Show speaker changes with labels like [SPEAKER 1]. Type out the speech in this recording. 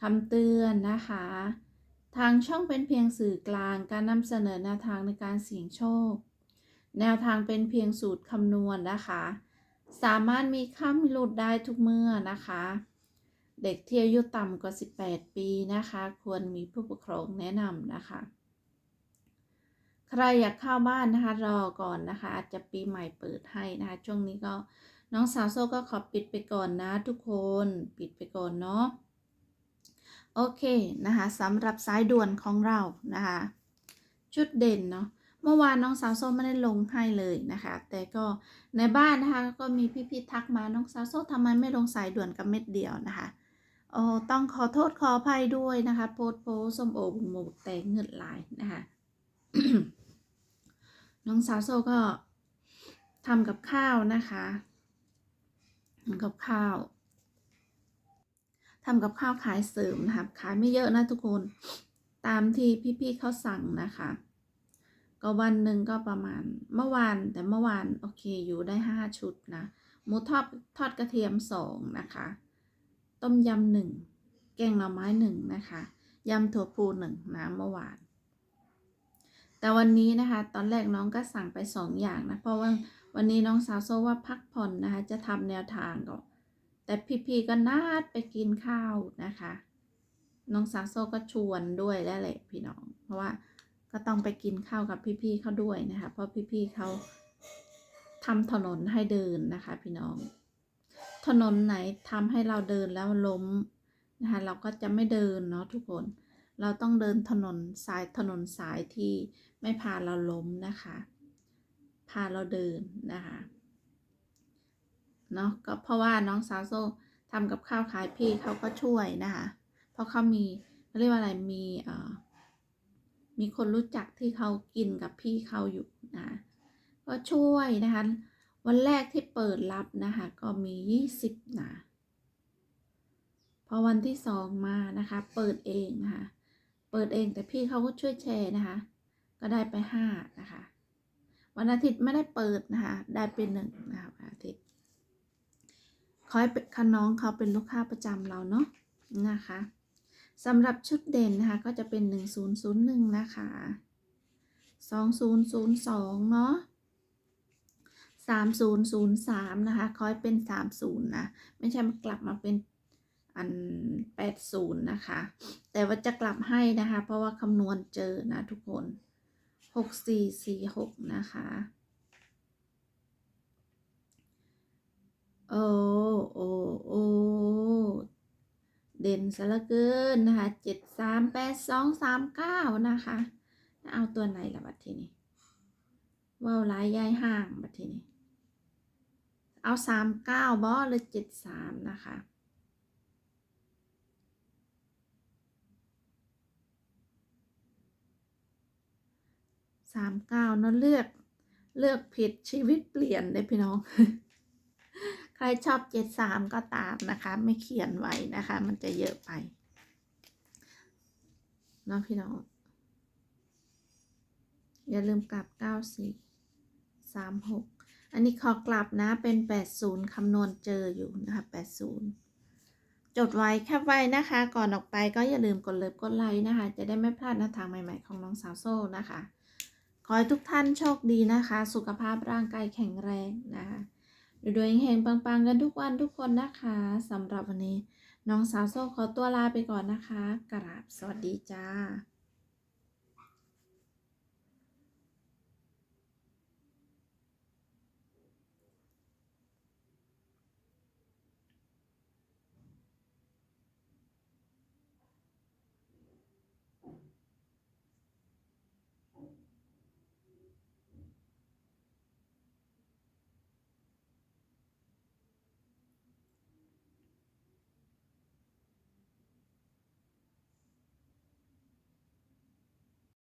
[SPEAKER 1] คำเตือนนะคะ ทางช่องเป็นเพียงสื่อกลางการนำเสนอแนวทางในการเสี่ยงโชค แนวทางเป็นเพียงสูตรคำนวณนะคะ สามารถมีค่ามีหลุดได้ทุกเมื่อนะคะ เด็กที่อายุต่ำกว่า 18 ปีนะคะ ควรมีผู้ปกครองแนะนำนะคะ ใครอยากเข้าบ้านนะคะ รอก่อนนะคะ อาจจะปีใหม่เปิดให้นะคะ ช่วงนี้ก็น้องสาวโซ่ก็ขอปิดไปก่อนนะทุกคน ปิดไปก่อนเนาะ โอเคนะคะสำหรับสายด่วนของเรานะคะชุดเด่นเนาะเมื่อวานน้องสาวโซไม่ได้ลงให้เลยนะคะ แต่ก็ในบ้านนะคะก็มีพี่ๆทักมาน้องสาวโซทำไมไม่ลงสายด่วนกับเม็ดเดียวนะคะโอ้ต้องขอโทษขออภัยด้วยนะคะ โพสโพส้มโอบุญหมูแต่เงินหลายนะคะน้องสาวโซก็ทำกับข้าวนะคะทำกับข้าว ทำกับข้าวขายเสริมนะคะขายไม่เยอะนะทุกคน ตามที่พี่ๆเขาสั่งนะคะ ก็วันหนึ่งก็ประมาณเมื่อวานแต่เมื่อวานโอเคอยู่ได้ห้าชุดนะหมูทอดทอดกระเทียมสองนะคะ ต้มยำหนึ่งแกงหน่อไม้หนึ่งนะคะยำถั่วพูหนึ่งนะเมื่อวาน แต่วันนี้นะคะ ตอนแรกน้องก็สั่งไปสองอย่างนะเพราะว่าวันนี้น้องสาวโซว่าพักผ่อนนะคะ จะทำแนวทางก่อน แต่พี่ๆก็นัดไปกินข้าวนะคะ น้องสาวโซก็ชวนด้วยแล้วแหละพี่น้อง เพราะว่าก็ต้องไปกินข้าวกับพี่ๆเขาด้วยนะคะ เพราะพี่ๆเขาทำถนนให้เดินนะคะ พี่น้อง ถนนไหนทำให้เราเดินแล้วล้มนะคะเราก็จะไม่เดินเนาะทุกคน เราต้องเดินถนนสายถนนสายที่ไม่พาเราล้มนะคะ พาเราเดินนะคะ เนาะก็เพราะว่าน้องสาวโซทำกับข้าวขายพี่เขาก็ช่วยนะคะ เพราะเขามีเขาเรียกว่าอะไรมีเอ่อมีคนรู้จักที่เขากินกับพี่เขาอยู่นะก็ช่วยนะคะ วันแรกที่เปิดรับนะคะ ก็มียี่สิบนะพอวันที่สองมานะคะ เปิดเองนะคะเปิดเองแต่พี่เขาก็ช่วยแชร์นะคะ ก็ได้ไปห้านะคะ วันอาทิตย์ไม่ได้เปิดนะคะ ได้เป็นหนึ่งนะคะอาทิตย์ ขอให้เป็นคันน้องเขาเป็นลูกค้าประจำเราเนาะนะคะสำหรับชุดเด่นนะคะก็จะเป็น 1001 นะคะ 2002 เนาะ3003 นะคะขอให้เป็น 30 นะ ไม่ใช่มากลับมาเป็นอัน 80 นะคะ แต่ว่าจะกลับให้นะคะ เพราะว่าคำนวณเจอนะทุกคน 6446 นะคะ โอ้โอ้โอ้เด่นซะลือเกินนะคะเจ็ดสามแปดสองสามเก้านะคะเอาตัวไหนละบัดทีนี้ว่าวลายยายห่างบัดทีนี้ เอาสามเก้าบอหรือเจ็ดสามนะคะสามเก้าเนาะเลือกเลือกผิดชีวิตเปลี่ยนเลยพี่น้อง ใครชอบเจ็ดสามก็ตามนะคะ ไม่เขียนไว้นะคะ มันจะเยอะไปเนาะพี่น้อง อย่าลืมกลับเก้าสี่สามหกอันนี้ขอกลับนะเป็นแปดศูนย์คำนวณเจออยู่นะคะแปดศูนย์จดไว้แคปไว้นะคะ ก่อนออกไปก็อย่าลืมกดเลิฟกดไลค์นะคะ จะได้ไม่พลาดแนวทางใหม่ ๆ ของน้องสาวโซ่นะคะ ขอให้ทุกท่านโชคดีนะคะ สุขภาพร่างกายแข็งแรงนะคะ รวยๆเฮงปังๆ กันทุกวันทุกคนนะคะสำหรับวันนี้ น้องสาวโซ่ขอตัวลาไปก่อนนะคะ กราบสวัสดีจ้า